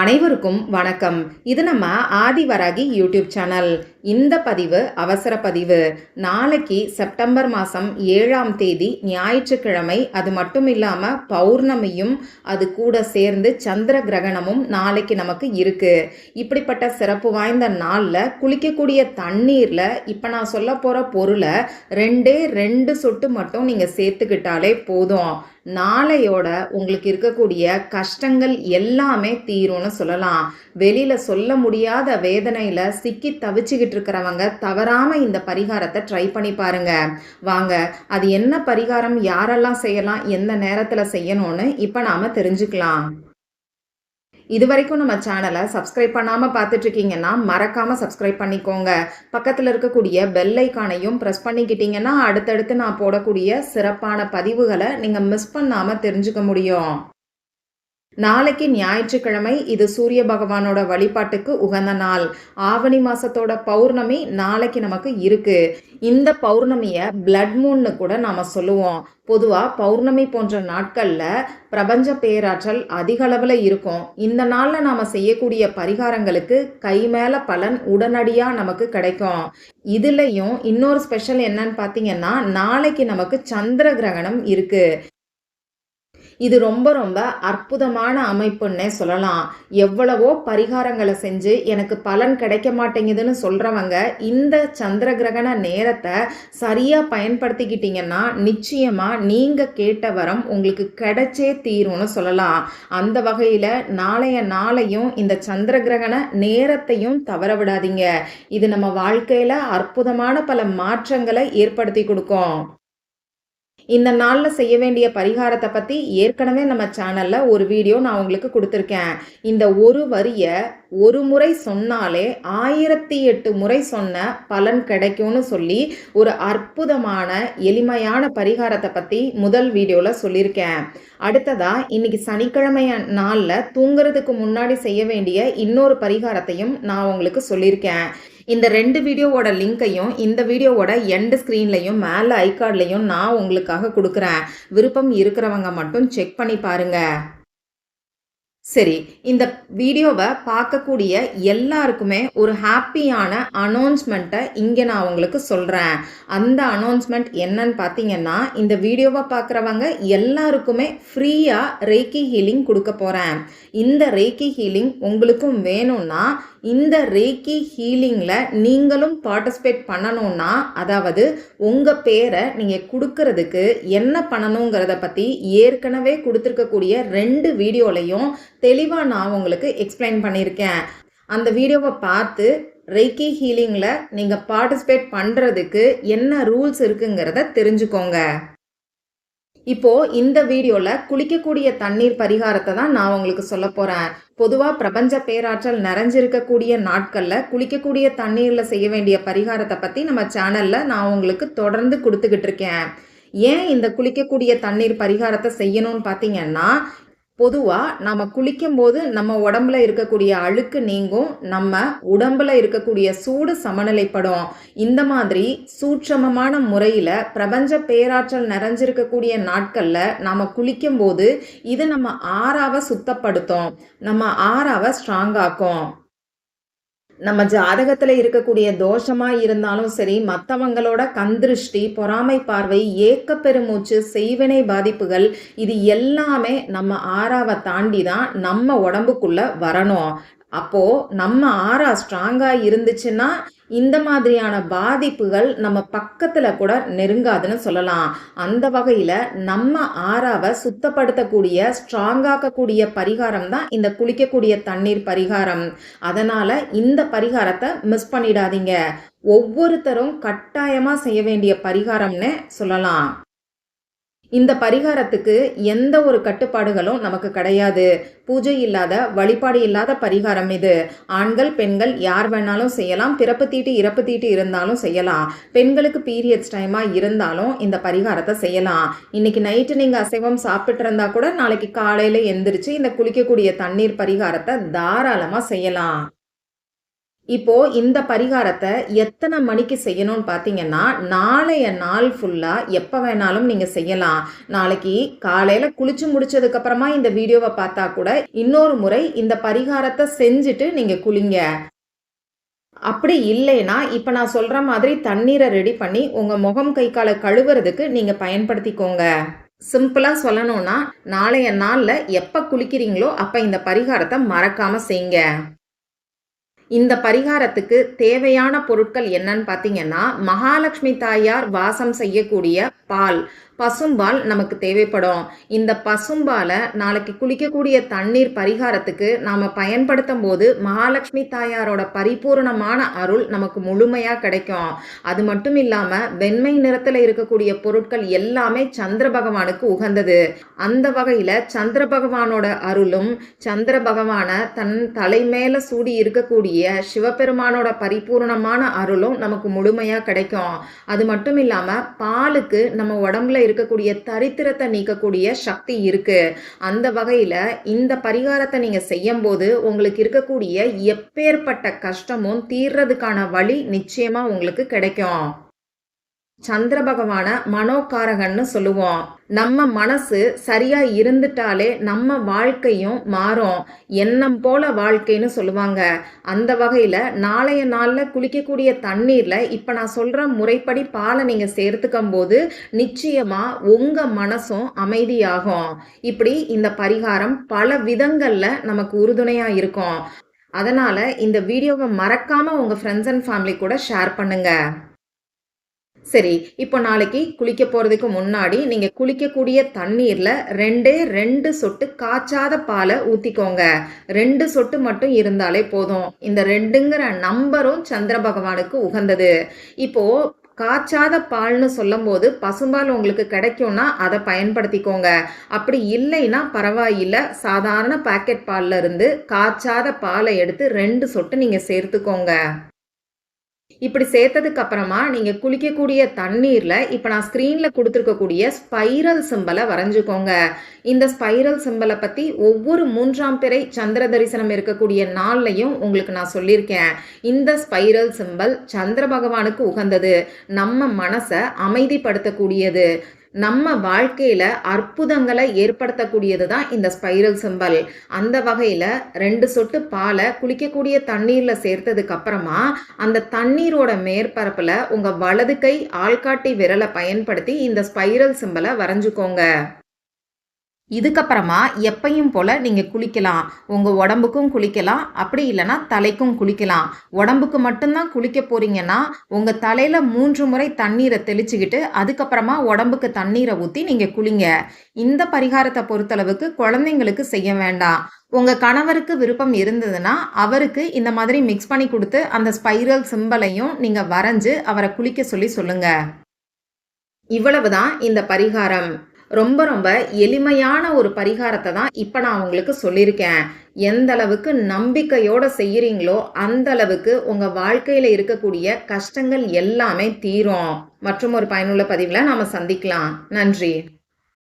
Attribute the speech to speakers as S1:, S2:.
S1: அனைவருக்கும் வணக்கம். இது நம்ம ஆதிவராகி யூடியூப் சேனல். இந்த பதிவு அவசர பதிவு. நாளைக்கு செப்டம்பர் மாதம் ஏழாம் தேதி ஞாயிற்றுக்கிழமை. அது மட்டும் இல்லாமல் பௌர்ணமியும் அது கூட சேர்ந்து சந்திர கிரகணமும் நாளைக்கு நமக்கு இருக்குது இப்படிப்பட்ட சிறப்பு வாய்ந்த நாளில் குளிக்கக்கூடிய தண்ணீரில் இப்போ நான் சொல்ல போகிற பொருளை ரெண்டே ரெண்டு சொட்டு மட்டும் நீங்கள் சேர்த்துக்கிட்டாலே போதும். நாளையோட உங்களுக்கு இருக்கக்கூடிய கஷ்டங்கள் எல்லாமே தீரும்னு சொல்லலாம். வெளியில சொல்ல முடியாத வேதனையில சிக்கி தவிச்சுக்கிட்டு இருக்கிறவங்க தவறாம இந்த பரிகாரத்தை ட்ரை பண்ணி பாருங்க. வாங்க அது என்ன பரிகாரம் யாரெல்லாம் செய்யலாம் எந்த நேரத்துல செய்யணும்னு இப்ப நாம தெரிஞ்சுக்கலாம். இது வரைக்கும் நம்ம சேனலை சப்ஸ்கிரைப் பண்ணாமல் பார்த்துட்ருக்கீங்கன்னா மறக்காமல் சப்ஸ்கிரைப் பண்ணிக்கோங்க. பக்கத்தில் இருக்கக்கூடிய பெல் ஐக்கானையும் ப்ரெஸ் பண்ணிக்கிட்டிங்கன்னா அடுத்தடுத்து நான் போடக்கூடிய சிறப்பான பதிவுகளை நீங்கள் மிஸ் பண்ணாமல் தெரிஞ்சுக்க முடியும். நாளைக்கு ஞாயிற்றுக்கிழமை இது சூரிய பகவானோட வழிபாட்டுக்கு உகந்த நாள். ஆவணி மாசத்தோட பௌர்ணமி நாளைக்கு நமக்கு இருக்கு. இந்த பௌர்ணமியை பிளட் மூன்னு கூட நாம சொல்லுவோம். பொதுவாக பௌர்ணமி போன்ற நாட்களில் பிரபஞ்ச பேராற்றல் அதிக அளவில் இருக்கும். இந்த நாளில் நாம் செய்யக்கூடிய பரிகாரங்களுக்கு கை மேலே பலன் உடனடியாக நமக்கு கிடைக்கும். இதுலேயும் இன்னொரு ஸ்பெஷல் என்னன்னு பார்த்தீங்கன்னா நாளைக்கு நமக்கு சந்திர கிரகணம் இருக்குது இது ரொம்ப ரொம்ப அற்புதமான அமைப்புன்னே சொல்லலாம். எவ்வளவோ பரிகாரங்களை செஞ்சு எனக்கு பலன் கிடைக்க மாட்டேங்குதுன்னு சொல்கிறவங்க இந்த சந்திர கிரகண நேரத்தை சரியாக பயன்படுத்திக்கிட்டீங்கன்னா நிச்சயமாக நீங்கள் கேட்ட வரம் உங்களுக்கு கிடைச்சே தீரும்னு சொல்லலாம். அந்த வகையில் நாளைய நாளையும் இந்த சந்திர கிரகண நேரத்தையும் தவற விடாதீங்க. இது நம்ம வாழ்க்கையில் அற்புதமான பல மாற்றங்களை ஏற்படுத்தி கொடுக்கும். இந்த நாளில் செய்ய வேண்டிய பரிகாரத்தை பற்றி ஏற்கனவே நம்ம சேனலில் ஒரு வீடியோ நான் உங்களுக்கு கொடுத்துருக்கேன். இந்த ஒரு வரியை ஒரு முறை சொன்னாலே ஆயிரத்தி எட்டு முறை சொன்ன பலன் கிடைக்கும்னு சொல்லி ஒரு அற்புதமான எளிமையான பரிகாரத்தை பற்றி முதல் வீடியோவில் சொல்லியிருக்கேன். அடுத்ததா இன்னைக்கு சனிக்கிழமை நாளில் தூங்குறதுக்கு முன்னாடி செய்ய வேண்டிய இன்னொரு பரிகாரத்தையும் நான் உங்களுக்கு சொல்லியிருக்கேன். இந்த ரெண்டு வீடியோவோட லிங்க்கையும் இந்த வீடியோவோட எண்டு ஸ்க்ரீன்லையும் மேலே ஐகார்ட்லையும் நான் உங்களுக்காக கொடுக்குறேன். விருப்பம் இருக்கிறவங்க மட்டும் செக் பண்ணி பாருங்கள் சரி இந்த வீடியோவை பார்க்கக்கூடிய எல்லாருக்குமே ஒரு ஹாப்பியான அனௌன்ஸ்மெண்ட்டை இங்கே நான் உங்களுக்கு சொல்கிறேன் அந்த அனௌன்ஸ்மெண்ட் என்னன்னு பார்த்தீங்கன்னா இந்த வீடியோவை பார்க்குறவங்க எல்லாருக்குமே ஃப்ரீயாக ரேக்கி ஹீலிங் கொடுக்க போகிறேன் இந்த ரேக்கி ஹீலிங் உங்களுக்கும் வேணும்னா இந்த ரேக்கி ஹீலிங்கில் நீங்களும் பார்ட்டிசிபேட் பண்ணணும்னா அதாவது உங்கள் பேரை நீங்கள் கொடுக்கறதுக்கு என்ன பண்ணணுங்கிறத பற்றி ஏற்கனவே கொடுத்துருக்கக்கூடிய ரெண்டு வீடியோலையும் தெளிவாக நான் உங்களுக்கு எக்ஸ்பிளைன் பண்ணியிருக்கேன். அந்த வீடியோவை பார்த்து ரெய்கி ஹீலிங்கில் நீங்கள் பார்ட்டிசிபேட் பண்ணுறதுக்கு என்ன ரூல்ஸ் இருக்குங்கிறத தெரிஞ்சுக்கோங்க. இப்போ இந்த வீடியோவில் குளிக்கக்கூடிய தண்ணீர் பரிகாரத்தை தான் நான் உங்களுக்கு சொல்ல போகிறேன் பொதுவாக பிரபஞ்ச பேராற்றல் நிறைஞ்சிருக்கக்கூடிய நாட்களில் குளிக்கக்கூடிய தண்ணீரில் செய்ய வேண்டிய பரிகாரத்தை பற்றி நம்ம சேனலில் நான் உங்களுக்கு தொடர்ந்து கொடுத்துக்கிட்டு இருக்கேன். ஏன் இந்த குளிக்கக்கூடிய தண்ணீர் பரிகாரத்தை செய்யணும்னு பார்த்தீங்கன்னா பொதுவாக நம்ம குளிக்கும்போது நம்ம உடம்புல இருக்கக்கூடிய அழுக்கு நீங்கும் நம்ம உடம்புல இருக்கக்கூடிய சூடு சமநிலைப்படும். இந்த மாதிரி சூட்சமமான முறையில் பிரபஞ்ச பேராற்றல் நிறைஞ்சிருக்கக்கூடிய நாட்களில் நாம் குளிக்கும்போது இது நம்ம ஆறாவை சுத்தப்படுத்தும். நம்ம ஆறாவை ஸ்ட்ராங் ஆக்கும். நம்ம ஜாதகத்தில் இருக்கக்கூடிய தோஷமாக இருந்தாலும் சரி மற்றவங்களோட கந்திருஷ்டி பொறாமை பார்வை ஏக்க பெருமூச்சு செய்வினை பாதிப்புகள் இது எல்லாமே நம்ம ஆறாவை தாண்டி தான் நம்ம உடம்புக்குள்ள வரணும். அப்போது நம்ம ஆறா ஸ்ட்ராங்காக இருந்துச்சுன்னா இந்த மாதிரியான பாதிப்புகள் நம்ம பக்கத்தில் கூட நெருங்காதுன்னு சொல்லலாம். அந்த வகையில் நம்ம ஆறாவை சுத்தப்படுத்தக்கூடிய ஸ்ட்ராங்காக்கக்கூடிய பரிகாரம் தான் இந்த குளிக்கக்கூடிய தண்ணீர் பரிகாரம். அதனால் இந்த பரிகாரத்தை மிஸ் பண்ணிடாதீங்க. ஒவ்வொருத்தரும் கட்டாயமாக செய்ய வேண்டிய பரிகாரம்னு சொல்லலாம். இந்த பரிகாரத்துக்கு எந்த ஒரு கட்டுப்பாடுகளும் நமக்கு கிடையாது. பூஜை இல்லாத வழிபாடு இல்லாத பரிகாரம் இது. ஆண்கள் பெண்கள் யார் வேணாலும் செய்யலாம். பிறப்பு தீட்டு இறப்பு தீட்டு இருந்தாலும் செய்யலாம். பெண்களுக்கு பீரியட்ஸ் டைமாக இருந்தாலும் இந்த பரிகாரத்தை செய்யலாம். இன்னைக்கு நைட்டு நீங்கள் அசைவம் சாப்பிட்டு இருந்தா கூட நாளைக்கு காலையில் எந்திரிச்சு இந்த குளிக்கக்கூடிய தண்ணீர் பரிகாரத்தை தாராளமாக செய்யலாம். இப்போ இந்த பரிகாரத்தை எத்தனை மணிக்கு செய்யணும்னு பார்த்தீங்கன்னா நாளைய நாள் ஃபுல்லாக எப்போ வேணாலும் நீங்கள் செய்யலாம். நாளைக்கு காலையில் குளிச்சு முடிச்சதுக்கப்புறமா இந்த வீடியோவை பார்த்தா கூட இன்னொரு முறை இந்த பரிகாரத்தை செஞ்சுட்டு நீங்கள் குளிங்க. அப்படி இல்லைன்னா இப்போ நான் சொல்கிற மாதிரி தண்ணீரை ரெடி பண்ணி உங்கள் முகம் கை காலை கழுவுறதுக்கு நீங்கள் பயன்படுத்திக்கோங்க. சிம்பிளாக சொல்லணும்னா நாளைய நாளில் எப்போ குளிக்கிறீங்களோ அப்போ இந்த பரிகாரத்தை மறக்காமல் செய்யுங்க இந்த பரிகாரத்துக்கு தேவையான பொருட்கள் என்னன்னு பார்த்தீங்கன்னா மகாலட்சுமி தாயார் வாசம் செய்யக்கூடிய பால். பசும்பால் நமக்கு தேவைப்படும். இந்த பசும்பாலை நாளைக்கு குளிக்கக்கூடிய தண்ணீர் பரிகாரத்துக்கு நாம் பயன்படுத்தும் போது மகாலட்சுமி தாயாரோட பரிபூர்ணமான அருள் நமக்கு முழுமையாக கிடைக்கும். அது மட்டும் இல்லாமல் வெண்மை நிறத்தில் இருக்கக்கூடிய பொருட்கள் எல்லாமே சந்திர பகவானுக்கு உகந்தது. அந்த வகையில் சந்திர பகவானோட அருளும் சந்திர பகவானை தன் தலைமேல சூடி இருக்கக்கூடிய சிவபெருமானோட பரிபூர்ணமான அருளும் நமக்கு முழுமையாக கிடைக்கும். அது மட்டும் இல்லாமல் பாலுக்கு நம்ம உடம்புல இருக்கக்கூடிய தரித்திரத்தை நீக்கக்கூடிய சக்தி இருக்கு. அந்த வகையில இந்த பரிகாரத்தை நீங்க செய்யும் போது உங்களுக்கு இருக்கக்கூடிய எப்பேற்பட்ட கஷ்டமும் தீர்றதுக்கான வழி நிச்சயமா உங்களுக்கு கிடைக்கும். சந்திர பகவான மனோகாரகன்னு சொல்லுவோம். நம்ம மனசு சரியா இருந்துட்டாலே நம்ம வாழ்க்கையும் மாறும். எண்ணம் போல வாழ்க்கைன்னு சொல்லுவாங்க. அந்த வகையில் நாளைய நாளில் குளிக்கக்கூடிய தண்ணீரில் இப்போ நான் சொல்கிற முறைப்படி பாலை நீங்கள் சேர்த்துக்கும் போது நிச்சயமாக உங்கள் மனசும் அமைதியாகும். இப்படி இந்த பரிகாரம் பல விதங்களில் நமக்கு உறுதுணையாக இருக்கும். அதனால் இந்த வீடியோவை மறக்காமல் உங்கள் ஃப்ரெண்ட்ஸ் அண்ட் ஃபேமிலி கூட ஷேர் பண்ணுங்கள் சரி இப்போ நாளைக்கு குளிக்க போகிறதுக்கு முன்னாடி நீங்கள் குளிக்கக்கூடிய தண்ணீரில் ரெண்டே ரெண்டு சொட்டு காய்ச்சாத பாலை ஊற்றிக்கோங்க ரெண்டு சொட்டு மட்டும் இருந்தாலே போதும். இந்த ரெண்டுங்கிற நம்பரும் சந்திர பகவானுக்கு உகந்தது. இப்போது காய்ச்சாத பால்னு சொல்லும்போது பசும்பால் உங்களுக்கு கிடைக்கும்னா அதை பயன்படுத்திக்கோங்க. அப்படி இல்லைன்னா பரவாயில்லை சாதாரண பாக்கெட் பால்ல இருந்து காய்ச்சாத பாலை எடுத்து ரெண்டு சொட்டு நீங்கள் சேர்த்துக்கோங்க. இப்படி சேர்த்ததுக்கு அப்புறமா நீங்கள் குளிக்கக்கூடிய தண்ணீரில் இப்போ நான் ஸ்க்ரீனில் கொடுத்துருக்கக்கூடிய ஸ்பைரல் சிம்பலை வரைஞ்சிக்கோங்க. இந்த ஸ்பைரல் சிம்பலை பற்றி ஒவ்வொரு மூன்றாம் பிறை சந்திர தரிசனம் இருக்கக்கூடிய நாள்லையும் உங்களுக்கு நான் சொல்லியிருக்கேன். இந்த ஸ்பைரல் சிம்பல் சந்திர பகவானுக்கு உகந்தது. நம்ம மனசை அமைதிப்படுத்தக்கூடியது. நம்ம வாழ்க்கையில் அற்புதங்களை ஏற்படுத்தக்கூடியது தான் இந்த ஸ்பைரல் சிம்பல் அந்த வகையில் ரெண்டு சொட்டு பாலை குளிக்கக்கூடிய தண்ணீரில் சேர்த்ததுக்கு அப்புறமா அந்த தண்ணீரோட மேற்பரப்பில் உங்கள் வலது கை ஆள்காட்டி விரலை பயன்படுத்தி இந்த ஸ்பைரல் சிம்பலை வரைஞ்சுக்கோங்க. இதுக்கப்புறமா எப்பையும் போல் நீங்கள் குளிக்கலாம். உங்கள் உடம்புக்கும் குளிக்கலாம். அப்படி இல்லைன்னா தலைக்கும் குளிக்கலாம். உடம்புக்கு மட்டும்தான் குளிக்க போகிறீங்கன்னா உங்கள் தலையில் மூன்று முறை தண்ணீரை தெளிச்சுக்கிட்டு அதுக்கப்புறமா உடம்புக்கு தண்ணீரை ஊற்றி நீங்கள் குளிங்க. இந்த பரிகாரத்தை பொறுத்தளவுக்கு குழந்தைங்களுக்கு செய்ய வேண்டாம். உங்கள் கணவருக்கு விருப்பம் இருந்ததுன்னா அவருக்கு இந்த மாதிரி மிக்ஸ் பண்ணி கொடுத்து அந்த ஸ்பைரல் சிம்பலையும் நீங்கள் வரைஞ்சு அவரை குளிக்க சொல்லி சொல்லுங்கள் இவ்வளவுதான் இந்த பரிகாரம். ரொம்ப ரொம்ப எளிமையான ஒரு பரிகாரத்தை தான் இப்போ நான் உங்களுக்கு சொல்லியிருக்கேன். எந்த அளவுக்கு நம்பிக்கையோடு செய்கிறீங்களோ அந்த அளவுக்கு உங்கள் வாழ்க்கையில் இருக்கக்கூடிய கஷ்டங்கள் எல்லாமே தீரும். மற்றும் ஒரு பயனுள்ள பதிவில் நாம் சந்திக்கலாம். நன்றி.